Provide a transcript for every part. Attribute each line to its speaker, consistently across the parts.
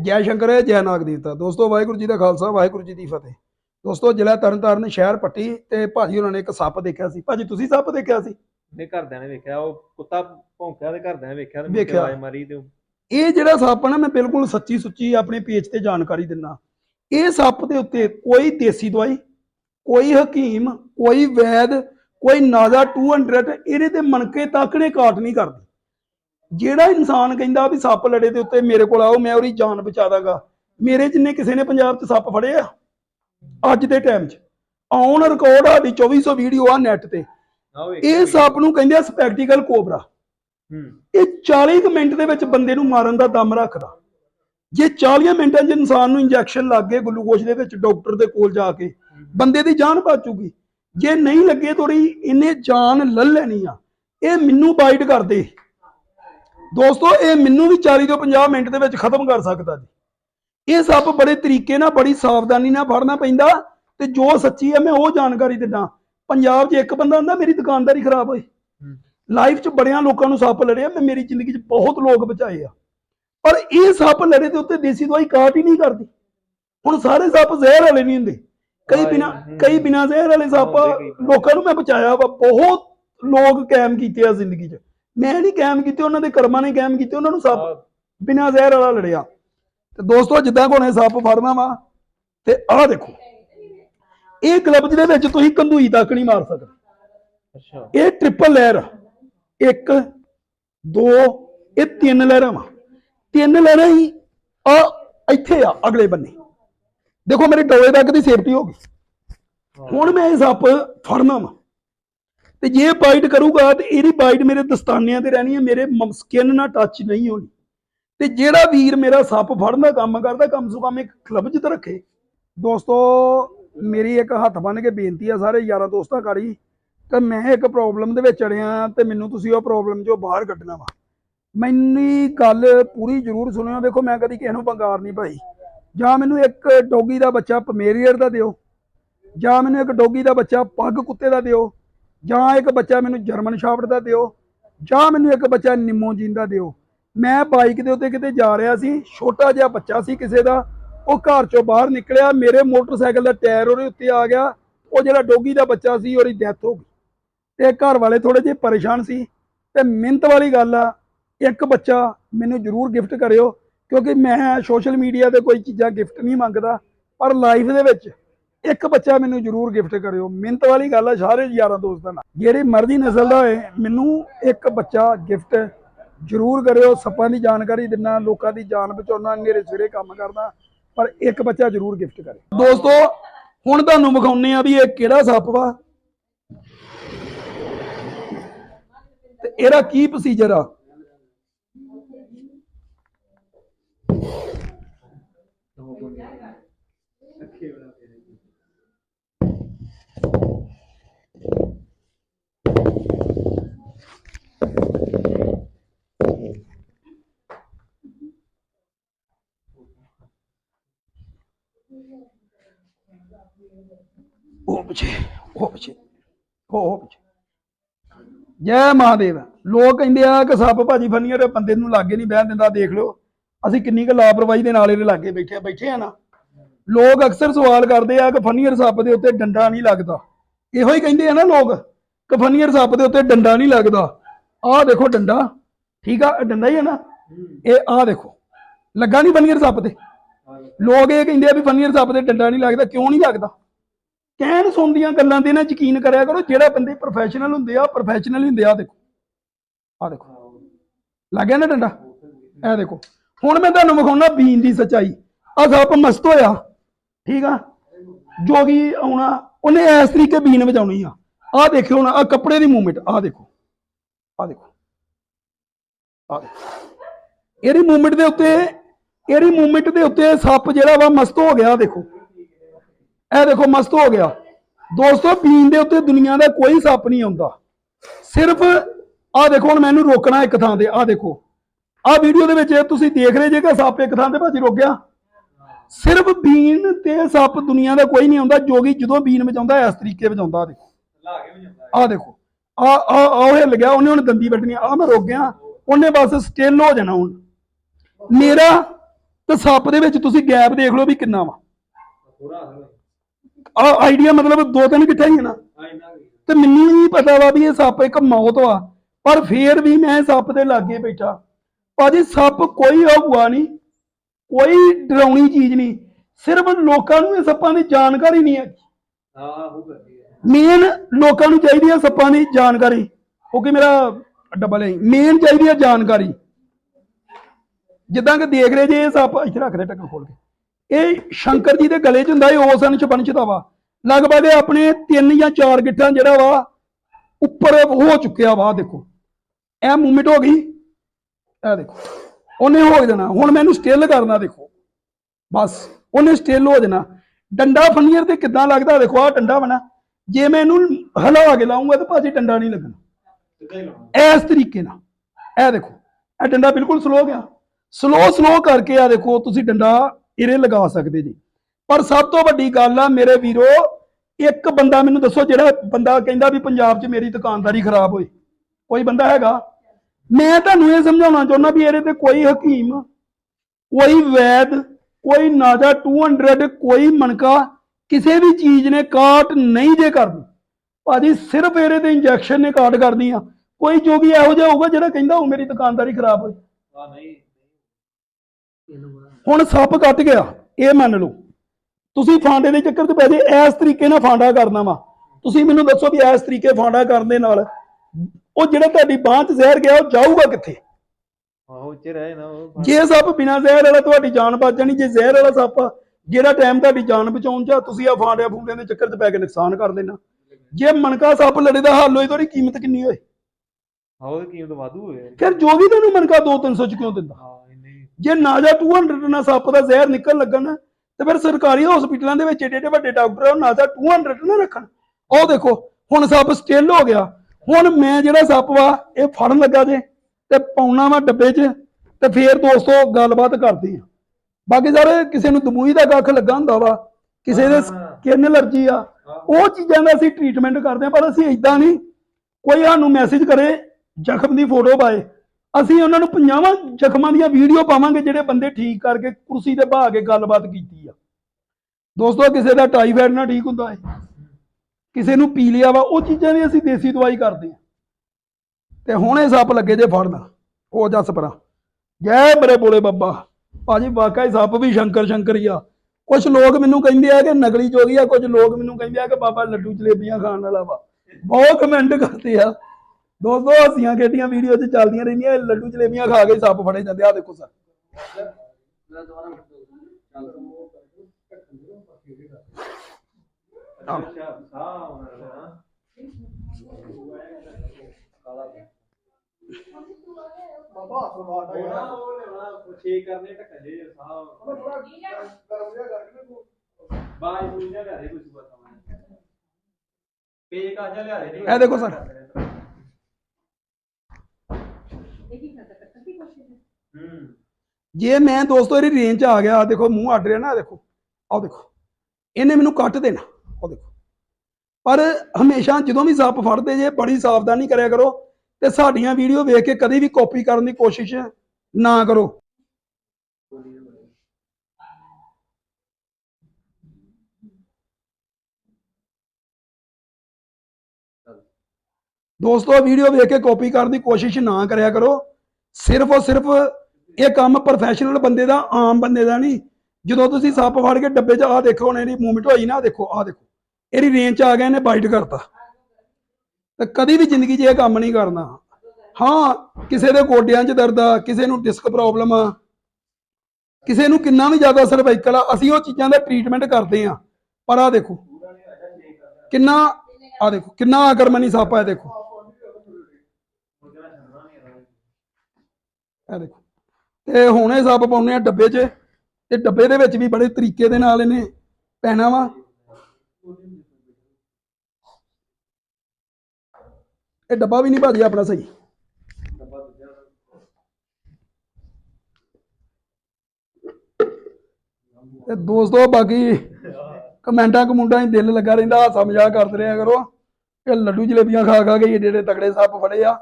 Speaker 1: ਜੈ ਸ਼ੰਕਰ ਜੈ ਨਾਗ ਦੇਵਤਾ ਦੋਸਤੋ ਵਾਹਿਗੁਰੂ ਜੀ ਦਾ ਖਾਲਸਾ ਵਾਹਿਗੁਰੂ ਜੀ ਦੀ ਫਤਿਹ। ਦੋਸਤੋ ਜ਼ਿਲ੍ਹਾ ਤਰਨਤਾਰਨ ਸ਼ਹਿਰ ਪੱਟੀ ਤੇ ਭਾਜੀ ਉਹਨਾਂ ਨੇ ਇੱਕ ਸੱਪ ਦੇਖਿਆ ਸੀ। ਭਾਜੀ ਤੁਸੀਂ ਸੱਪ ਦੇਖਿਆ ਸੀ?
Speaker 2: ਨੇ ਘਰਦਿਆਂ ਨੇ ਵੇਖਿਆ। ਉਹ ਕੁੱਤਾ ਭੌਂਕਿਆ ਤੇ ਘਰਦਿਆਂ ਨੇ ਵੇਖਿਆ ਤੇ ਮੁੜ ਕੇ
Speaker 1: ਵੇਖਿਆ।
Speaker 2: ਆਵਾਜ਼ ਮਾਰੀ ਤੇ ਉਹ-
Speaker 1: ਇਹ ਜਿਹੜਾ ਸੱਪ ਆ ਨਾ ਮੈਂ ਬਿਲਕੁਲ ਸੱਚੀ ਸੁੱਚੀ ਆਪਣੇ ਪੇਜ ਤੇ ਜਾਣਕਾਰੀ ਦਿੰਦਾ ਇਹ ਸੱਪ ਦੇ ਉੱਤੇ ਕੋਈ ਦੇਸੀ ਦਵਾਈ ਕੋਈ ਹਕੀਮ ਕੋਈ ਵੈਦ ਕੋਈ ਨਾਜ਼ਾ 200 ਇਹਦੇ ਤੇ ਮਣਕੇ ਤਾਕੜੇ ਕਾਟ ਨਹੀਂ ਕਰਦੀ। ਜਿਹੜਾ ਇਨਸਾਨ ਕਹਿੰਦਾ ਵੀ ਸੱਪ ਲੜੇ ਦੇ ਉੱਤੇ ਮੇਰੇ ਕੋਲ ਆਓ ਮੈਂ ਉਹਦੀ ਜਾਨ ਬਚਾ ਦਾਂਗਾ। ਮੇਰੇ ਜਿੰਨੇ ਕਿਸੇ ਨੇ ਪੰਜਾਬ 'ਚ ਸੱਪ ਫੜੇ ਆ ਅੱਜ ਦੇ ਟਾਈਮ 'ਚ। ਔਨ ਰਿਕਾਰਡ ਸਾਡੀ 2400 ਵੀਡੀਓ ਆ ਨੈਟ ਤੇ। ਇਹ ਸੱਪ ਨੂੰ ਕਹਿੰਦੇ ਆ ਸਪੈਕਟੀਕਲ ਕੋਬਰਾ
Speaker 2: ਹੂੰ।
Speaker 1: ਇਹ 40 ਕੁ ਮਿੰਟ ਦੇ ਵਿੱਚ ਬੰਦੇ ਨੂੰ ਮਾਰਨ ਦਾ ਦਮ ਰੱਖਦਾ। ਜੇ 40 ਮਿੰਟਾਂ 'ਚ ਇਨਸਾਨ ਨੂੰ ਇੰਜੈਕਸ਼ਨ ਲੱਗ ਗਏ ਗਲੂਕੋਜ਼ ਦੇ ਵਿੱਚ ਡਾਕਟਰ ਦੇ ਕੋਲ ਜਾ ਕੇ ਬੰਦੇ ਦੀ ਜਾਨ ਬਚੂਗੀ ਜੇ ਨਹੀਂ ਲੱਗੇ ਤੋੜੀ ਇਹਨੇ ਜਾਨ ਲੈ ਲੈਣੀ ਆ। ਇਹ ਮੈਨੂੰ ਬਾਈਟ ਕਰਦੇ। ਦੋਸਤੋ ਇਹ ਮੈਨੂੰ ਵੀ 40 ਤੋਂ 50 ਮਿੰਟ ਦੇ ਵਿੱਚ ਖਤਮ ਕਰ ਸਕਦਾ ਜੀ। ਇਹ ਸੱਪ ਬੜੇ ਤਰੀਕੇ ਨਾਲ ਬੜੀ ਸਾਵਧਾਨੀ ਨਾਲ ਫੜਨਾ ਪੈਂਦਾ ਤੇ ਜੋ ਸੱਚੀ ਹੈ ਮੈਂ ਉਹ ਜਾਣਕਾਰੀ ਦਿੰਦਾ। ਪੰਜਾਬ 'ਚ ਇੱਕ ਬੰਦਾ ਹੁੰਦਾ ਮੇਰੀ ਦੁਕਾਨਦਾਰੀ ਖਰਾਬ ਹੋਈ। ਲਾਈਫ 'ਚ ਬੜਿਆਂ ਲੋਕਾਂ ਨੂੰ ਸੱਪ ਲੜਿਆ ਮੈਂ ਮੇਰੀ ਜ਼ਿੰਦਗੀ 'ਚ ਬਹੁਤ ਲੋਕ ਬਚਾਏ ਆ। ਪਰ ਇਹ ਸੱਪ ਲੜੇ ਦੇ ਉੱਤੇ ਦੇਸੀ ਦਵਾਈ ਕਾਟ ਹੀ ਨਹੀਂ ਕਰਦੀ। ਹੁਣ ਸਾਰੇ ਸੱਪ ਜ਼ਹਿਰ ਵਾਲੇ ਨਹੀਂ ਹੁੰਦੇ। ਕਈ ਬਿਨਾ। ਕਈ ਬਿਨਾ ਜ਼ਹਿਰ ਵਾਲੇ ਸੱਪ। ਲੋਕਾਂ ਨੂੰ ਮੈਂ ਬਚਾਇਆ ਵਾ ਬਹੁਤ ਲੋਕ ਕਾਇਮ ਕੀਤੇ ਆ ਜ਼ਿੰਦਗੀ 'ਚ। ਮੈਂ ਨਹੀਂ ਕਾਇਮ ਕੀਤੇ ਉਹਨਾਂ ਦੇ ਕਰਮਾਂ ਨੇ ਕਾਇਮ ਕੀਤੇ ਉਹਨਾਂ ਨੂੰ ਸੱਪ ਬਿਨਾ ਜ਼ਹਿਰ ਵਾਲਾ ਲੜਿਆ। ਤੇ ਦੋਸਤੋ ਜਿੱਦਾਂ ਕੋਨੇ ਸੱਪ ਫੜਨਾ ਵਾ ਤੇ ਆਹ ਦੇਖੋ। ਇਹ ਕਲੱਬ ਦੇ ਵਿੱਚ ਤੁਸੀਂ ਕੰਧੂਈ ਤੱਕ ਨਹੀਂ ਮਾਰ ਸਕਦੇ।
Speaker 2: ਅੱਛਾ।
Speaker 1: ਇਹ ਟ੍ਰਿਪਲ ਲਹਿਰ ਆ। ਇੱਕ ਦੋ ਇਹ ਤਿੰਨ ਲਹਿਰਾਂ ਵਾ। ਤਿੰਨ ਲਹਿਰਾਂ ਹੀ ਆ ਇੱਥੇ ਆ ਅਗਲੇ ਬੰਨੇ। ਦੇਖੋ ਮੇਰੇ ਟੋਏ ਤੱਕ ਦੀ ਸੇਫਟੀ ਹੋ ਗਈ। ਹੁਣ ਮੈਂ ਇਹ ਸੱਪ ਫੜਨਾ ਵਾ। ਤੇ ਜੇ ਬਾਈਟ ਕਰੂਗਾ ਤੇ ਇਹਦੀ ਬਾਈਟ ਮੇਰੇ ਦਸਤਾਨਿਆਂ ਤੇ ਰਹਿਣੀ ਹੈ, ਮੇਰੇ ਸਕਿਨ ਨਾਲ ਟੱਚ ਨਹੀਂ ਹੋਣੀ। ਤੇ ਜਿਹੜਾ ਵੀਰ ਮੇਰਾ ਸੱਪ ਫੜਨ ਦਾ ਕੰਮ ਕਰਦਾ, ਕਮ ਸੋ ਕਮ ਇੱਕ ਕਲੱਬ 'ਚ ਤਾਂ ਰੱਖੇ। ਦੋਸਤੋ, ਮੇਰੀ ਇੱਕ ਹੱਥ ਬੰਨ ਕੇ ਬੇਨਤੀ ਆ ਸਾਰੇ ਯਾਰਾਂ ਦੋਸਤਾਂ ਕਰੀ ਕਿ ਮੈਂ ਇੱਕ ਪ੍ਰੋਬਲਮ ਦੇ ਵਿੱਚ ਅੜਿਆ ਤੇ ਮੈਨੂੰ ਤੁਸੀਂ ਉਹ ਪ੍ਰੋਬਲਮ 'ਚੋਂ ਬਾਹਰ ਕੱਢਣਾ ਵਾ। ਮੈਨੀ ਗੱਲ ਪੂਰੀ ਜ਼ਰੂਰ ਸੁਣਿਓ। ਦੇਖੋ, ਮੈਂ ਕਦੀ ਕਿਸੇ ਨੂੰ ਬੰਗਾਰ ਨਹੀਂ ਭਾਈ ਜਾਂ ਮੈਨੂੰ ਇੱਕ ਡੋਗੀ ਦਾ ਬੱਚਾ ਪਮੇਰੀਅਰ ਦਾ ਦਿਓ, ਜਾਂ ਮੈਨੂੰ ਇੱਕ ਡੋਗੀ ਦਾ ਬੱਚਾ ਪੱਗ ਕੁੱਤੇ ਦਾ ਦਿਓ। ਜਾਂ ਇੱਕ ਬੱਚਾ ਮੈਨੂੰ ਜਰਮਨ ਸ਼ਾਫਟ ਦਾ ਦਿਓ, ਜਾਂ ਮੈਨੂੰ ਇੱਕ ਬੱਚਾ ਨਿਮੋਜੀਨ ਦਾ ਦਿਓ। ਮੈਂ ਬਾਈਕ ਦੇ ਉੱਤੇ ਕਿਤੇ ਜਾ ਰਿਹਾ ਸੀ, ਛੋਟਾ ਜਿਹਾ ਬੱਚਾ ਸੀ ਕਿਸੇ ਦਾ, ਉਹ ਘਰ ਚੋਂ ਬਾਹਰ ਨਿਕਲਿਆ, ਮੇਰੇ ਮੋਟਰਸਾਈਕਲ ਦਾ ਟਾਇਰ ਉਹਦੇ ਉੱਤੇ ਆ ਗਿਆ, ਉਹ ਜਿਹੜਾ ਡੋਗੀ ਦਾ ਬੱਚਾ ਸੀ, ਉਹਦੀ ਡੈਥ ਹੋ ਗਈ। ਤੇ ਘਰ ਵਾਲੇ ਥੋੜੇ ਜਿਹੇ ਪਰੇਸ਼ਾਨ ਸੀ। ਤੇ ਮਿਹਨਤ ਵਾਲੀ ਗੱਲ ਆ, ਇੱਕ ਬੱਚਾ ਮੈਨੂੰ ਜ਼ਰੂਰ ਗਿਫਟ ਕਰਿਓ, ਕਿਉਂਕਿ ਮੈਂ ਸੋਸ਼ਲ ਮੀਡੀਆ ਤੇ ਕੋਈ ਚੀਜ਼ਾਂ ਗਿਫਟ ਨਹੀਂ ਮੰਗਦਾ, ਪਰ ਲਾਈਫ ਦੇ ਵਿੱਚ ਇੱਕ ਬੱਚਾ ਮੈਨੂੰ ਜ਼ਰੂਰ ਗਿਫਟ ਕਰਿਓ। ਮਿਹਨਤ ਵਾਲੀ ਗੱਲ ਆ, ਸਾਰੇ ਯਾਰਾਂ ਦੋਸਤਾਂ ਨਾਲ। ਜਿਹੜੀ ਮਰਜ਼ੀ ਨਸਲ ਦਾ ਹੋਏ, ਮੈਨੂੰ ਇੱਕ ਬੱਚਾ ਗਿਫਟ ਜ਼ਰੂਰ ਕਰਿਓ। ਸੱਪਾਂ ਦੀ ਜਾਣਕਾਰੀ ਦਿੰਨਾ, ਲੋਕਾਂ ਦੀ ਜਾਨ ਬਚਾਉਣਾ ਨੇਰੇ ਸਵੇਰੇ ਕੰਮ ਕਰਦਾ ਪਰ ਇੱਕ ਬੱਚਾ ਜ਼ਰੂਰ ਗਿਫਟ ਕਰੇ। ਦੋਸਤੋ, ਹੁਣ ਤੁਹਾਨੂੰ ਵਿਖਾਉਨੇ ਆ ਵੀ ਇਹ ਕਿਹੜਾ ਸੱਪ ਵਾ? ਤੇ ਇਹਦਾ ਕੀ ਪ੍ਰੋਸੀਜਰ ਆ? ਉਹ ਪਿੱਛੇ ਉਹ ਉਹ ਪਿੱਛੇ ਜੈ ਮਹਾਦੇਵ, ਲੋਕ ਕਹਿੰਦੇ ਆ ਕਿ ਸੱਪ ਭਾਜੀ ਫਨੀਅਰ ਬੰਦੇ ਨੂੰ ਲਾਗੇ ਨਹੀਂ ਬਹਿਣ ਦਿੰਦਾ, ਦੇਖ ਲਓ। ਅਸੀਂ ਕਿੰਨੀ ਕੁ ਲਾਪਰਵਾਹੀ ਦੇ ਨਾਲ ਇਹਦੇ ਲਾਗੇ ਬੈਠੇ ਆ ਬੈਠੇ ਆ ਨਾ। ਲੋਕ ਅਕਸਰ ਸਵਾਲ ਕਰਦੇ ਆ ਕਿ ਫਨੀਅਰ ਸੱਪ ਦੇ ਉੱਤੇ ਡੰਡਾ ਨਹੀਂ ਲੱਗਦਾ। ਇਹੋ ਹੀ ਕਹਿੰਦੇ ਆ ਨਾ ਲੋਕ ਕਿ ਫਨੀਅਰ ਸੱਪ ਦੇ ਉੱਤੇ ਡੰਡਾ ਨਹੀਂ ਲੱਗਦਾ। ਆਹ ਦੇਖੋ ਡੰਡਾ, ਠੀਕ ਆ ਡੰਡਾ ਹੀ ਹੈ ਨਾ। ਇਹ ਆਹ ਦੇਖੋ, ਲੱਗਾ ਨਹੀਂ ਫਨੀਅਰ ਸੱਪ ਤੇ। ਲੋਕ ਇਹ ਕਹਿੰਦੇ ਆ ਵੀ ਫਨੀਅਰ ਸੱਪ ਤੇ ਡੰਡਾ ਨਹੀਂ ਲੱਗਦਾ, ਕਿਉਂ ਨਹੀਂ ਲੱਗਦਾ? ਕਹਿਣ ਸੁਣਦੀਆਂ ਗੱਲਾਂ ਤੇ ਨਾ ਯਕੀਨ ਕਰਿਆ ਕਰੋ, ਜਿਹੜਾ ਬੰਦੇ ਪ੍ਰੋਫੈਸ਼ਨਲ ਹੁੰਦੇ ਆ ਪ੍ਰੋਫੈਸ਼ਨਲ ਹੁੰਦੇ ਆ ਦੇਖੋ। ਆ ਦੇਖੋ। ਲੱਗ ਗਿਆ ਨਾ ਡੰਡਾ? ਇਹ ਦੇਖੋ। ਹੁਣ ਮੈਂ ਤੁਹਾਨੂੰ ਵਿਖਾਉਣਾ ਬੀਨ ਦੀ ਸਚਾਈ। ਆ ਸੱਪ ਮਸਤ ਹੋਇਆ। ਠੀਕ ਆ? ਜੋਗੀ ਆਉਣਾ, ਉਹਨੇ ਇਸ ਤਰੀਕੇ ਬੀਨ ਵਜਾਉਣੀ ਆ। ਆ ਦੇਖਿਓ ਹੁਣ ਆ ਕੱਪੜੇ ਦੀ ਮੂਵਮੈਂਟ ਆ ਦੇਖੋ। ਆ ਦੇਖੋ। ਆ ਦੇਖੋ। ਇਹਦੀ ਮੂਵਮੈਂਟ ਦੇ ਉੱਤੇ, ਇਹਦੀ ਮੂਵਮੈਂਟ ਦੇ ਉੱਤੇ ਸੱਪ ਜਿਹੜਾ ਵਾ ਮਸਤ ਹੋ ਗਿਆ, ਆਹ ਦੇਖੋ। ਇਹ ਦੇਖੋ ਮਸਤ ਹੋ ਗਿਆ। ਦੋਸਤੋ, ਬੀਨ ਦੇ ਉੱਤੇ ਦੁਨੀਆ ਦਾ ਕੋਈ ਸੱਪ ਨਹੀਂ ਆਉਂਦਾ। ਸਿਰਫ ਆਹ ਦੇਖੋ, ਹੁਣ ਮੈਨੂੰ ਰੋਕਣਾ ਇੱਕ ਥਾਂ ਤੇ, ਆਹ ਦੇਖੋ। ਆਹ ਵੀਡੀਓ ਦੇ ਵਿੱਚ ਤੁਸੀਂ ਦੇਖ ਰਹੇ ਜੇ ਕਿ ਸੱਪ ਇੱਕ ਥਾਂ ਤੇ ਭਾਜੀ ਰੁਕ ਗਿਆ। ਸਿਰਫ ਬੀਨ ਤੇ ਸੱਪ ਦੁਨੀਆ ਦਾ ਕੋਈ ਨਹੀਂ ਆਉਂਦਾ ਜੋਗੀ ਜਦੋਂ ਬੀਨ ਵਜਾਉਂਦਾ, ਇਸ ਤਰੀਕੇ ਵਜਾਉਂਦਾ, ਆਹ ਦੇਖੋ।
Speaker 2: ਲਾ ਕੇ ਵੀ ਜਾਂਦਾ
Speaker 1: ਆਹ ਦੇਖੋ ਆ ਆ ਉਹ ਹਿੱਲ ਗਿਆ, ਉਹਨੇ ਹੁਣ ਦੰਦੀ ਵੱਟਣੀ ਆ। ਮੈਂ ਰੁਕ ਗਿਆ, ਉਹਨੇ ਬਸ ਸਟਿਲ ਹੋ ਜਾਣਾ ਹੁਣ। ਮੇਰਾ ਤੇ ਸੱਪ ਦੇ ਵਿੱਚ ਤੁਸੀਂ ਗੈਪ ਦੇਖ ਲਓ ਵੀ ਕਿੰਨਾ ਵਾ। ਆ ਆਈਡੀਆ ਮਤਲਬ ਦੋ ਤਿੰਨ ਕਿੱਥੇ ਹੀ ਆ ਨਾ? ਤੇ ਮੈਨੂੰ ਨਹੀਂ ਪਤਾ ਵਾ ਵੀ ਇਹ ਸੱਪ ਇੱਕ ਮੌਤ ਵਾ, ਪਰ ਫੇਰ ਵੀ ਮੈਂ ਸੱਪ ਦੇ ਲਾਗੇ ਬੈਠਾ। ਭਾਜੀ ਸੱਪ ਕੋਈ ਹਵਾ ਨਹੀਂ, ਕੋਈ ਡਰਾਉਣੀ ਚੀਜ਼ ਨਹੀਂ, ਸਿਰਫ ਲੋਕਾਂ ਨੂੰ ਇਹ ਸੱਪਾਂ ਦੀ ਜਾਣਕਾਰੀ ਨਹੀਂ ਹੈ
Speaker 2: ਹਾਂ ਉਹ ਕਰਦੀ ਹੈ
Speaker 1: ਮੇਨ ਲੋਕਾਂ ਨੂੰ ਚਾਹੀਦੀ ਹੈ ਸੱਪਾਂ ਦੀ ਜਾਣਕਾਰੀ। ਉਹ ਕਿ ਮੇਰਾ ਡਬਲ ਹੈ ਮੇਨ ਚਾਹੀਦੀ ਹੈ ਜਾਣਕਾਰੀ। ਜਿੱਦਾਂ ਕਿ ਦੇਖ ਰਹੇ ਜੇ ਇਹ ਸੱਪ ਇੱਥੇ ਰੱਖ ਦੇ ਟੱਕਰ ਖੋਲ ਕੇ। ਇਹ ਸ਼ੰਕਰ ਜੀ ਦੇ ਗਲੇ 'ਚ ਹੁੰਦਾ ਇਹ ਉਸ ਅੰਸ਼ ਬਣਚਦਾ ਵਾ। ਲਗਭਗ ਇਹ ਆਪਣੇ ਤਿੰਨ ਜਾਂ ਚਾਰ ਗਿੱਠਾਂ ਜਿਹੜਾ ਵਾ ਉੱਪਰ ਹੋ ਚੁੱਕਿਆ ਵਾ ਦੇਖੋ। ਇਹ ਮੂਵਮੈਂਟ ਹੋ ਗਈ। ਇਹ ਦੇਖੋ ਉਹਨੇ ਹੋ ਜਾਣਾ। ਹੁਣ ਮੈਨੂੰ ਸਟਿਲ ਕਰਨਾ ਦੇਖੋ। ਬਸ ਉਹਨੇ ਸਟਿਲ ਹੋ ਜਾਣਾ। ਡੰਡਾ ਫਨੀਅਰ ਤੇ ਕਿੱਦਾਂ ਲੱਗਦਾ ਦੇਖੋ ਆਹ ਡੰਡਾ ਬਣਾ ਜੇ ਮੈਂ ਇਹਨੂੰ ਹਿਲਾ ਕੇ ਲਾਉਂਗਾ ਤਾਂ ਭਾਜੀ ਡੰਡਾ ਨਹੀਂ ਲੱਗਣਾ। ਇਸ ਤਰੀਕੇ ਨਾਲ। ਇਹ ਦੇਖੋ ਇਹ ਡੰਡਾ ਬਿਲਕੁਲ ਸਲੋ ਗਿਆ। ਸਲੋ ਸਲੋ ਕਰਕੇ ਆ ਦੇਖੋ ਤੁਸੀਂ ਡੰਡਾ ਇਹਦੇ ਲਗਾ ਸਕਦੇ ਜੀ। ਪਰ ਸਭ ਤੋਂ ਵੱਡੀ ਗੱਲ ਆ ਮੇਰੇ ਵੀਰੋ, ਇੱਕ ਬੰਦਾ ਮੈਨੂੰ ਦੱਸੋ ਜਿਹੜਾ ਬੰਦਾ ਕਹਿੰਦਾ ਵੀ ਪੰਜਾਬ 'ਚ ਮੇਰੀ ਦੁਕਾਨਦਾਰੀ ਖਰਾਬ ਹੋਈ। ਕੋਈ ਬੰਦਾ ਹੈਗਾ? ਮੈਂ ਤੁਹਾਨੂੰ ਇਹ ਸਮਝਾਉਣਾ ਚਾਹੁੰਦਾ ਵੀ ਇਹਦੇ ਤੇ ਕੋਈ ਹਕੀਮ, ਕੋਈ ਵੈਦ, ਕੋਈ ਨਾਜਾ 200 ਕੋਈ ਮਣਕਾ ਕਿਸੇ ਵੀ ਚੀਜ਼ ਨੇ ਕਾਟ ਨਹੀਂ ਜੇ ਕਰਦੀ ਭਾਜੀ ਸਿਰਫ ਇਹਦੇ ਤੇ ਇੰਜੈਕਸ਼ਨ ਨੇ ਕਾਟ ਕਰਦੀ ਆ। ਕੋਈ ਜੋ ਵੀ ਇਹੋ ਜਿਹਾ ਹੋਊਗਾ ਜਿਹੜਾ ਕਹਿੰਦਾ ਉਹ ਮੇਰੀ ਦੁਕਾਨਦਾਰੀ ਖਰਾਬ ਹੋਈ।
Speaker 2: ਆ ਨਹੀਂ
Speaker 1: ਹੁਣ ਸੱਪ ਕੱਟ ਗਿਆ। ਇਹ ਮੰਨ ਲਓ। ਤੁਸੀਂ ਫਾਂਡੇ ਦੇ ਚੱਕਰ 'ਚ ਪੈ ਜੇ ਇਸ ਤਰੀਕੇ ਨਾਲ ਫਾਂਡਾ ਕਰਨਾ ਵਾ। ਤੁਸੀਂ ਮੈਨੂੰ ਦੱਸੋ ਵੀ ਇਸ ਤਰੀਕੇ ਫਾਂਡਾ ਕਰਨ ਦੇ ਨਾਲ ਉਹ ਜਿਹੜਾ ਤੁਹਾਡੀ ਬਾਂਹ 'ਚ ਜ਼ਹਿਰ ਗਿਆ ਉਹ ਜਾਊਗਾ ਕਿੱਥੇ?
Speaker 2: ਆਹੋ ਉੱਚੇ ਰਹੇ ਨਾ ਉਹ।
Speaker 1: ਜੇ ਸੱਪ ਬਿਨਾਂ ਜ਼ਹਿਰ ਵਾਲਾ ਤੁਹਾਡੀ ਜਾਨ ਬਚ ਜਾਣੀ ਜੇ ਜ਼ਹਿਰ ਵਾਲਾ ਸੱਪ ਜਿਹੜਾ ਟਾਈਮ ਤੁਹਾਡੀ ਜਾਨ ਬਚਾਉਣ 'ਚ ਤੁਸੀਂ ਆ ਫਾਂਡਿਆਂ ਫੂੰਡਿਆਂ ਦੇ ਚੱਕਰ 'ਚ ਪੈ ਕੇ ਨੁਕਸਾਨ ਕਰ ਦੇਣਾ। ਜੇ ਮਣਕਾ ਸੱਪ ਲੜੇ ਦਾ ਹੱਲ ਹੋਏ ਤਾਂ ਉਹਦੀ ਕੀਮਤ ਕਿੰਨੀ ਹੋਏ?
Speaker 2: ਆਹੋ ਕੀਮਤ ਵਾਧੂ ਹੋਏ।
Speaker 1: ਫਿਰ ਜੋ ਵੀ ਤੁਹਾਨੂੰ ਮਣਕਾ 2-300 'ਚ ਕਿਉਂ ਦਿੰਦਾ। ਜੇ ਨਾਜਾ 200 ਨਾਲ ਸੱਪ ਦਾ ਜ਼ਹਿਰ ਨਿਕਲ ਲੱਗਣ ਤੇ ਫਿਰ ਸਰਕਾਰੀ ਹਸਪੀਟਲਾਂ ਦੇ ਵਿੱਚ ਏਡੇ ਏਡੇ ਵੱਡੇ ਡਾਕਟਰ ਉਹ ਨਾਜਾ 200 ਨਾ ਰੱਖਣ। ਉਹ ਦੇਖੋ ਹੁਣ ਸੱਪ ਸਟਿਲ ਹੋ ਗਿਆ। ਹੁਣ ਮੈਂ ਜਿਹੜਾ ਸੱਪ ਵਾ ਇਹ ਫੜਨ ਲੱਗਾ ਜੇ ਤੇ ਪਾਉਣਾ ਵਾ ਡੱਬੇ 'ਚ ਤੇ ਫੇਰ ਦੋਸਤੋ ਗੱਲਬਾਤ ਕਰਦੇ ਆ। ਬਾਕੀ ਸਾਰੇ ਕਿਸੇ ਨੂੰ ਦਮੂਈ ਦਾ ਕੱਖ ਲੱਗਾ ਹੁੰਦਾ ਵਾ ਕਿਸੇ ਦੇ ਸਕਿਨ ਅਲਰਜੀ ਆ ਉਹ ਚੀਜ਼ਾਂ ਦਾ ਅਸੀਂ ਟ੍ਰੀਟਮੈਂਟ ਕਰਦੇ ਆ ਪਰ ਅਸੀਂ ਇਦਾਂ ਨਹੀਂ। ਕੋਈ ਸਾਨੂੰ ਮੈਸੇਜ ਕਰੇ ਜ਼ਖਮ ਦੀ ਫੋਟੋ ਪਾਏ ਅਸੀਂ ਉਹਨਾਂ ਨੂੰ ਪੰਜਾਵਾਂ ਜ਼ਖਮਾਂ ਦੀਆਂ ਵੀਡੀਓ ਪਾਵਾਂਗੇ ਜਿਹੜੇ ਬੰਦੇ ਠੀਕ ਕਰਕੇ ਕੁਰਸੀ ਤੇ ਬਹਾ ਕੇ ਗੱਲਬਾਤ ਕੀਤੀ ਆ। ਦੋਸਤੋ, ਕਿਸੇ ਦਾ ਟਾਈਫਾਇਡ ਨਾ ਠੀਕ ਹੁੰਦਾ ਹੈ ਕਿਸੇ ਨੂੰ ਪੀ ਲਿਆ ਵਾ, ਉਹ ਚੀਜ਼ਾਂ ਦੀ ਅਸੀਂ ਦੇਸੀ ਦਵਾਈ ਕਰਦੇ ਆ। ਤੇ ਹੁਣ ਇਹ ਸੱਪ ਲੱਗੇ ਜੇ ਫੜਨਾ। ਹੋ ਜਾ ਸਪਰਾ। ਜੈ ਬਰੇ ਬੋਲੇ ਬੱਬਾ। ਭਾਜੀ, ਵਾਕਈ ਸੱਪ ਵੀ ਸ਼ੰਕਰ ਸ਼ੰਕਰ ਹੀ ਆ। ਕੁਝ ਲੋਕ ਮੈਨੂੰ ਕਹਿੰਦੇ ਆ ਕਿ ਨਕਲੀ ਜੋਗੀ ਆ ਕੁਝ ਲੋਕ ਮੈਨੂੰ ਕਹਿੰਦੇ ਆ ਕਿ ਬਾਬਾ ਲੱਡੂ ਜਲੇਬੀਆਂ ਖਾਣ ਵਾਲਾ ਵਾ। ਬਹੁਤ ਕਮੈਂਟ ਕਰਦੇ ਆ। ਦੋਸਤੋ ਹਸੀਆਂ ਖੇਡੀਆਂ ਵੀਡੀਓ 'ਚ ਚੱਲਦੀਆਂ ਰਹਿੰਦੀਆਂ ਇਹ ਲੱਡੂ ਜਲੇਬੀਆਂ ਖਾ ਕੇ ਸੱਪ ਫੜੇ ਜਾਂਦੇ ਆ ਦੇਖੋ ਸਰ।
Speaker 2: ਅੱਛਾ ਸਾਹ ਉਹਨਾਂ ਦਾ
Speaker 1: ਬਾਬਾ ਸਵਾਦ
Speaker 2: ਉਹਨਾਂ ਉਹ ਲੈਣਾ ਛੇ ਕਰਨੇ ਢੱਕਣ ਦੇ ਸਾਹ ਬਾਈ ਕੋਈ ਨਾ ਲਿਆ ਦੇ ਕੁਝ ਪਤਾ ਮੈਨੂੰ ਪੇਕ ਆ ਜਾ ਲਿਆ ਦੇ।
Speaker 1: ਇਹ ਦੇਖੋ ਸਰ। ਜੇ ਮੈਂ ਦੋਸਤੋ ਇਹਦੀ ਰੇਂਜ 'ਚ ਆ ਗਿਆ ਦੇਖੋ, ਮੂੰਹ ਅੱਡ ਰਿਹਾ ਨਾ ਦੇਖੋ, ਆਹ ਦੇਖੋ। ਇਹਨੇ ਮੈਨੂੰ ਕੱਟ ਦੇਣਾ, ਆਹ ਦੇਖੋ। ਪਰ ਹਮੇਸ਼ਾ ਜਦੋਂ ਵੀ ਸੱਪ ਫੜਦੇ ਜੇ, ਬੜੀ ਸਾਵਧਾਨੀ ਕਰਿਆ ਕਰੋ ਤੇ ਸਾਡੀਆਂ ਵੀਡੀਓ ਵੇਖ ਕੇ ਕਦੀ ਵੀ ਕਾਪੀ ਕਰਨ ਦੀ ਕੋਸ਼ਿਸ਼ ਨਾ ਕਰੋ। ਦੋਸਤੋ ਵੀਡੀਓ ਵੇਖ ਕੇ ਕਾਪੀ ਕਰਨ ਦੀ ਕੋਸ਼ਿਸ਼ ਨਾ ਕਰਿਆ ਕਰੋ। ਸਿਰਫ ਔਰ ਸਿਰਫ ਇਹ ਕੰਮ ਪ੍ਰੋਫੈਸ਼ਨਲ ਬੰਦੇ ਦਾ, ਆਮ ਬੰਦੇ ਦਾ ਨਹੀਂ। ਜਦੋਂ ਤੁਸੀਂ ਸੱਪ ਫੜ ਕੇ ਡੱਬੇ 'ਚ ਆਹ ਦੇਖੋ, ਹੁਣ ਇਹਦੀ ਮੂਵਮੈਂਟ ਹੋਈ ਨਾ ਆਹ ਦੇਖੋ ਆਹ ਦੇਖੋ। ਇਹਦੀ ਰੇਂਜ 'ਚ ਆ ਗਿਆ, ਇਹਨੇ ਬਾਈਟ ਕਰਤਾ। ਤੇ ਕਦੀ ਵੀ ਜ਼ਿੰਦਗੀ 'ਚ ਇਹ ਕੰਮ ਨਹੀਂ ਕਰਨਾ। ਹਾਂ, ਕਿਸੇ ਦੇ ਗੋਡਿਆਂ 'ਚ ਦਰਦ ਆ, ਕਿਸੇ ਨੂੰ ਡਿਸਕ ਪ੍ਰੋਬਲਮ ਆ, ਕਿਸੇ ਨੂੰ ਕਿੰਨਾ ਵੀ ਜ਼ਿਆਦਾ ਸਰਵਾਈਕਲ ਆ, ਅਸੀਂ ਉਹ ਚੀਜ਼ਾਂ ਦਾ ਟ੍ਰੀਟਮੈਂਟ ਕਰਦੇ ਆ ਪਰ ਆਹ ਦੇਖੋ, ਕਿੰਨਾ, ਆਹ ਦੇਖੋ, ਕਿੰਨਾ ਆਕਰਮਣੀ ਸੱਪ ਆ ਦੇਖੋ। ਇਹ ਦੇਖੋ। ਤੇ ਹੁਣ ਇਹ ਸੱਪ ਪਾਉਨੇ ਆ ਡੱਬੇ 'ਚ ਤੇ ਡੱਬੇ ਦੇ ਵਿੱਚ ਵੀ ਬੜੇ ਤਰੀਕੇ ਦੇ ਨਾਲ ਇਹਨੇ ਪੈਣਾ ਵਾ। ਇਹ ਡੱਬਾ ਵੀ ਨਹੀਂ ਭਾਜੀ ਆਪਣਾ ਸਹੀ। ਤੇ ਦੋਸਤੋ ਬਾਕੀ ਕਮੈਂਟਾਂ ਕਮੁੰਟਾਂ 'ਚ ਦਿਲ ਲੱਗਾ ਰਹਿੰਦਾ, ਹਾਸਾ ਮਜ਼ਾਕ ਕਰਦੇ ਰਿਹਾ ਕਰੋ। ਇਹ ਲੱਡੂ ਜਲੇਬੀਆਂ ਖਾ ਖਾ ਕੇ ਏਡੇ ਏਡੇ ਤਗੜੇ ਸੱਪ ਫੜੇ ਆ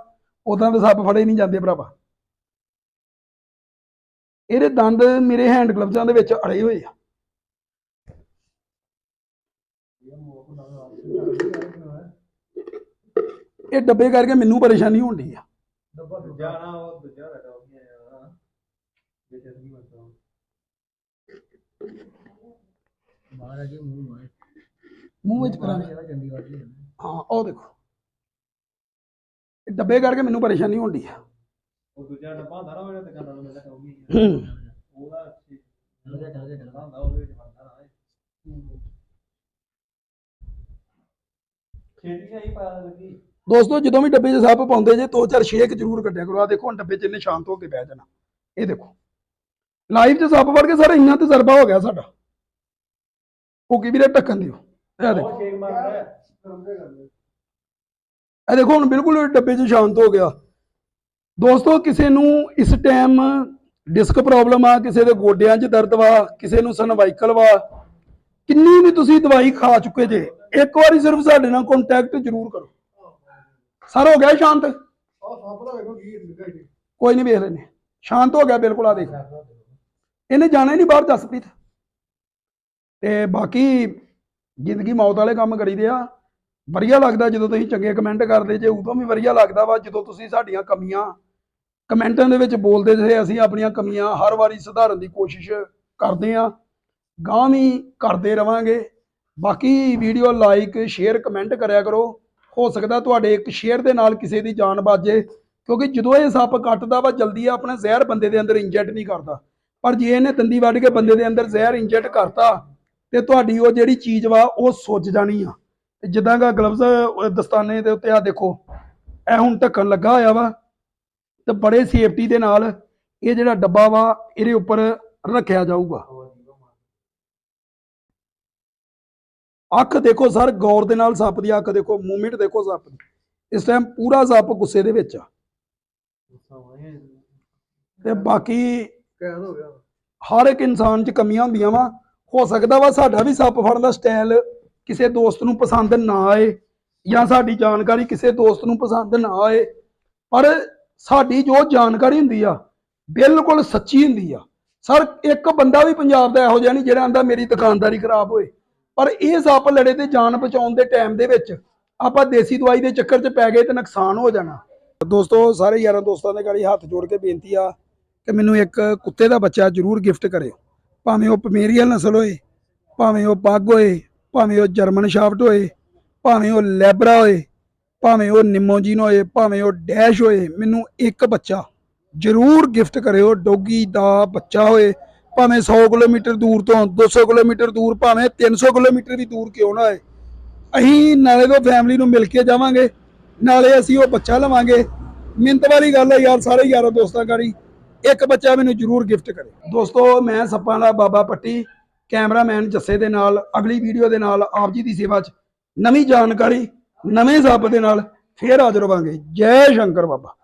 Speaker 1: ਉਦਾਂ ਦੇ ਸੱਪ ਫੜੇ ਨਹੀਂ ਜਾਂਦੇ ਭਰਾਵਾ। ਇਹਦੇ ਦੰਦ ਮੇਰੇ ਹੈਂਡ ਗਲਵਜ਼ਾਂ ਦੇ ਵਿੱਚ ਅੜੇ ਹੋਏ ਆ। ਇਹ ਡੱਬੇ ਕਰਕੇ ਮੈਨੂੰ ਪਰੇਸ਼ਾਨੀ ਹੁੰਦੀ ਆ
Speaker 2: ਦੂਜਾ ਨਾ ਉਹ ਦੂਜਾ ਬੈਠਾ ਉਹ ਨਹੀਂ ਆਇਆ ਨਹੀਂ ਮਤਲਬ
Speaker 3: ਬਾਹਰ ਆ। ਕੇ ਮੂੰਹ ਮਾਰ
Speaker 1: ਮੂੰਹ ਵਿੱਚ ਕਰਾਂਗੇ ਹਾਂ ਉਹ ਦੇਖੋ। ਡੱਬੇ ਕਰਕੇ ਮੈਨੂੰ ਪਰੇਸ਼ਾਨੀ ਹੁੰਦੀ ਆ।
Speaker 2: ਉਹ ਦੂਜਾ ਡੱਬਾ ਹੁੰਦਾ ਨਾ ਉਹਦੇ ਦੁਕਾਨਾਂ ਨੂੰ ਮਿਲਦਾ ਕਹੂਗੀ
Speaker 1: ਹੂੰ।
Speaker 2: ਉਹਦਾ
Speaker 3: ਟਲ ਗਿਆ ਟਲ ਗਿਆ ਟਲ
Speaker 2: ਡੱਬਾ ਹੁੰਦਾ ਉਹਦੇ ਵਿੱਚ ਬਣਦਾ ਨਾ। ਇਹ। ਛੇਤੀ ਆਈ ਪਾ ਲੱਗੀ।
Speaker 1: ਦੋਸਤੋ ਜਦੋਂ ਵੀ ਡੱਬੇ 'ਚ ਸੱਪ ਪਾਉਂਦੇ ਜੇ ਦੋ ਚਾਰ ਛੇਕ ਜ਼ਰੂਰ ਕੱਢਿਆ ਕਰੋ। ਆ ਦੇਖੋ ਹੁਣ ਡੱਬੇ 'ਚ ਇੰਨੇ ਸ਼ਾਂਤ ਹੋ ਕੇ ਬਹਿ ਜਾਣਾ। ਇਹ ਦੇਖੋ। ਲਾਈਵ 'ਚ ਸੱਪ ਵੜ ਕੇ ਸਾਰਾ ਇੰਨਾ ਤਜਰਬਾ ਹੋ ਗਿਆ ਸਾਡਾ। ਉਹ ਕੀ ਵੀਰੇ ਢੱਕਣ ਦਿਓ? ਇਹ ਦੇਖੋ।
Speaker 2: ਛੇਕ ਮਾਰਦਾ।
Speaker 1: ਇਹ ਦੇਖੋ ਹੁਣ ਬਿਲਕੁਲ ਡੱਬੇ 'ਚ ਸ਼ਾਂਤ ਹੋ ਗਿਆ। ਦੋਸਤੋ, ਕਿਸੇ ਨੂੰ ਇਸ ਟਾਈਮ ਡਿਸਕ ਪ੍ਰੋਬਲਮ ਆ, ਕਿਸੇ ਦੇ ਗੋਡਿਆਂ 'ਚ ਦਰਦ ਵਾ, ਕਿਸੇ ਨੂੰ ਸਰਵਾਈਕਲ ਵਾ, ਕਿੰਨੀ ਵੀ ਤੁਸੀਂ ਦਵਾਈ ਖਾ ਚੁੱਕੇ ਜੇ, ਇੱਕ ਵਾਰੀ ਸਿਰਫ ਸਾਡੇ ਨਾਲ ਕੰਟੈਕਟ ਜ਼ਰੂਰ ਕਰੋ। ਸਰ, ਹੋ ਗਿਆ ਸ਼ਾਂਤ? ਕੋਈ ਨਹੀਂ ਵੇਖ ਲੈਨੇ ਸ਼ਾਂਤ ਹੋ ਗਿਆ, ਬਿਲਕੁਲ ਆ ਦੇਖ। ਇਹਨੇ ਜਾਣਾ ਹੀ ਨਹੀਂ ਬਾਹਰ, ਜਸਪ੍ਰੀਤ। ਤੇ ਬਾਕੀ ਜ਼ਿੰਦਗੀ ਮੌਤ ਵਾਲੇ ਕੰਮ ਕਰੀਦੇ ਆ। ਵਧੀਆ ਲੱਗਦਾ ਜਦੋਂ ਤੁਸੀਂ ਚੰਗੇ ਕਮੈਂਟ ਕਰਦੇ ਜੇ, ਉਦੋਂ ਵੀ ਵਧੀਆ ਲੱਗਦਾ ਵਾ, ਜਦੋਂ ਤੁਸੀਂ ਸਾਡੀਆਂ ਕਮੀਆਂ ਕਮੈਂਟਾਂ ਦੇ ਵਿੱਚ ਬੋਲਦੇ ਜੇ ਅਸੀਂ ਆਪਣੀਆਂ ਕਮੀਆਂ ਹਰ ਵਾਰੀ ਸੁਧਾਰਨ ਦੀ ਕੋਸ਼ਿਸ਼ ਕਰਦੇ ਆ ਗਾਂ ਵੀ ਕਰਦੇ ਰਵਾਂਗੇ। ਬਾਕੀ ਵੀਡੀਓ ਲਾਈਕ ਸ਼ੇਅਰ ਕਮੈਂਟ ਕਰਿਆ ਕਰੋ। ਹੋ ਸਕਦਾ ਤੁਹਾਡੇ ਇੱਕ ਸ਼ੇਅਰ ਦੇ ਨਾਲ ਕਿਸੇ ਦੀ ਜਾਨ ਬਾਜੇ ਕਿਉਂਕਿ ਜਦੋਂ ਇਹ ਸੱਪ ਕੱਟਦਾ ਵਾ, ਜਲਦੀ ਇਹ ਆਪਣਾ ਜ਼ਹਿਰ ਬੰਦੇ ਦੇ ਅੰਦਰ ਇੰਜੈਕਟ ਨਹੀਂ ਕਰਦਾ। ਪਰ ਜੇ ਇਹਨੇ ਦੰਦੀ ਵੱਢ ਕੇ ਬੰਦੇ ਦੇ ਅੰਦਰ ਜ਼ਹਿਰ ਇੰਜੈਕਟ ਕਰਤਾ, ਤੇ ਤੁਹਾਡੀ ਉਹ ਜਿਹੜੀ ਚੀਜ਼ ਵਾ, ਉਹ ਸੁੱਜ ਜਾਣੀ ਆ। ਜਿੱਦਾਂ ਦਾ ਗਲਵਜ਼ ਦਸਤਾਨੇ ਦੇ ਉੱਤੇ ਆ ਦੇਖੋ, ਇਹ ਹੁਣ ਢੱਕਣ ਲੱਗਾ ਹੋਇਆ ਵਾ। ਤੇ ਬੜੇ ਸੇਫਟੀ ਦੇ ਨਾਲ ਇਹ ਜਿਹੜਾ ਡੱਬਾ ਵਾ, ਇਹਦੇ ਉੱਪਰ ਰੱਖਿਆ ਜਾਊਗਾ। ਅੱਖ ਦੇਖੋ ਸਰ, ਗੌਰ ਦੇ ਨਾਲ ਸੱਪ ਦੀ ਅੱਖ ਦੇਖੋ ਮੂਵਮੈਂਟ ਦੇਖੋ ਸੱਪ ਦੀ। ਇਸ ਟਾਈਮ ਪੂਰਾ ਸੱਪ ਗੁੱਸੇ ਦੇ ਵਿੱਚ ਆ। ਤੇ ਬਾਕੀ
Speaker 3: ਕੈਦ ਹੋ ਗਿਆ
Speaker 1: ਹਰ ਇੱਕ ਇਨਸਾਨ 'ਚ ਕਮੀਆਂ ਹੁੰਦੀਆਂ ਵਾ। ਹੋ ਸਕਦਾ ਵਾ ਸਾਡਾ ਵੀ ਸੱਪ ਫੜਨ ਦਾ ਸਟਾਈਲ ਕਿਸੇ ਦੋਸਤ ਨੂੰ ਪਸੰਦ ਨਾ ਆਏ ਜਾਂ ਸਾਡੀ ਜਾਣਕਾਰੀ ਕਿਸੇ ਦੋਸਤ ਨੂੰ ਪਸੰਦ ਨਾ ਆਏ। ਪਰ ਸਾਡੀ ਜੋ ਜਾਣਕਾਰੀ ਹੁੰਦੀ ਆ, ਬਿਲਕੁਲ ਸੱਚੀ ਹੁੰਦੀ ਆ। ਸਰ, ਇੱਕ ਬੰਦਾ ਵੀ ਪੰਜਾਬ ਦਾ ਇਹੋ ਜਿਹਾ ਨਹੀਂ ਜਿਹੜਾ ਆਂਦਾ ਮੇਰੀ ਦੁਕਾਨਦਾਰੀ ਖਰਾਬ ਹੋਏ। ਪਰ ਇਹ ਸੱਪ ਲੜੇ ਤੇ ਜਾਨ ਬਚਾਉਣ ਦੇ ਟਾਈਮ ਦੇ ਵਿੱਚ ਆਪਾਂ ਦੇਸੀ ਦਵਾਈ ਦੇ ਚੱਕਰ 'ਚ ਪੈ ਗਏ ਤੇ ਨੁਕਸਾਨ ਹੋ ਜਾਣਾ। ਦੋਸਤੋ, ਸਾਰੇ ਯਾਰਾਂ ਦੋਸਤਾਂ ਦੇ ਗਾੜੀ ਹੱਥ ਜੋੜ ਕੇ ਬੇਨਤੀ ਆ ਕਿ ਮੈਨੂੰ ਇੱਕ ਕੁੱਤੇ ਦਾ ਬੱਚਾ ਜ਼ਰੂਰ ਗਿਫਟ ਕਰਿਓ। ਭਾਵੇਂ ਉਹ ਪਮੇਰੀਅਲ ਨਸਲ ਹੋਏ, ਭਾਵੇਂ ਉਹ ਪੱਗ ਹੋਏ, ਭਾਵੇਂ ਉਹ ਜਰਮਨ ਸ਼ਾਫਟ ਹੋਏ, ਭਾਵੇਂ ਉਹ ਲੈਬਰਾ ਹੋਏ ਭਾਵੇਂ ਉਹ ਨਿਮੋਜੀਨ ਹੋਏ, ਭਾਵੇਂ ਉਹ ਡੈਸ਼ ਹੋਏ, ਮੈਨੂੰ ਇੱਕ ਬੱਚਾ ਜ਼ਰੂਰ ਗਿਫਟ ਕਰਿਓ, ਡੋਗੀ ਦਾ ਬੱਚਾ ਹੋਏ। ਭਾਵੇਂ 100 ਕਿਲੋਮੀਟਰ ਦੂਰ ਤੋਂ 200 ਕਿਲੋਮੀਟਰ ਦੂਰ, ਭਾਵੇਂ 300 ਕਿਲੋਮੀਟਰ ਵੀ ਦੂਰ ਕਿਉਂ ਨਾ ਹੋਏ। ਅਸੀਂ ਨਾਲੇ ਤੋਂ ਫੈਮਿਲੀ ਨੂੰ ਮਿਲ ਕੇ ਜਾਵਾਂਗੇ, ਨਾਲੇ ਅਸੀਂ ਉਹ ਬੱਚਾ ਲਵਾਂਗੇ। ਮਿੰਤ ਵਾਲੀ ਗੱਲ ਹੈ ਯਾਰ, ਸਾਰੇ ਯਾਰਾਂ ਦੋਸਤਾਂ ਕਰੀ ਇੱਕ ਬੱਚਾ ਮੈਨੂੰ ਜ਼ਰੂਰ ਗਿਫਟ ਕਰੇ। ਦੋਸਤੋ, ਮੈਂ ਸੱਪਾਂ ਦਾ ਬਾਬਾ ਪੱਟੀ, ਕੈਮਰਾਮੈਨ ਜੱਸੇ ਦੇ ਨਾਲ, ਅਗਲੀ ਵੀਡੀਓ ਦੇ ਨਾਲ ਆਪ ਜੀ ਦੀ ਸੇਵਾ 'ਚ ਨਵੀਂ ਜਾਣਕਾਰੀ। ਨਵੇਂ ਸੱਪ ਦੇ ਨਾਲ ਫੇਰ ਹਾਜ਼ਰ ਹੋਵਾਂਗੇ। ਜੈ ਸ਼ੰਕਰ ਬਾਬਾ।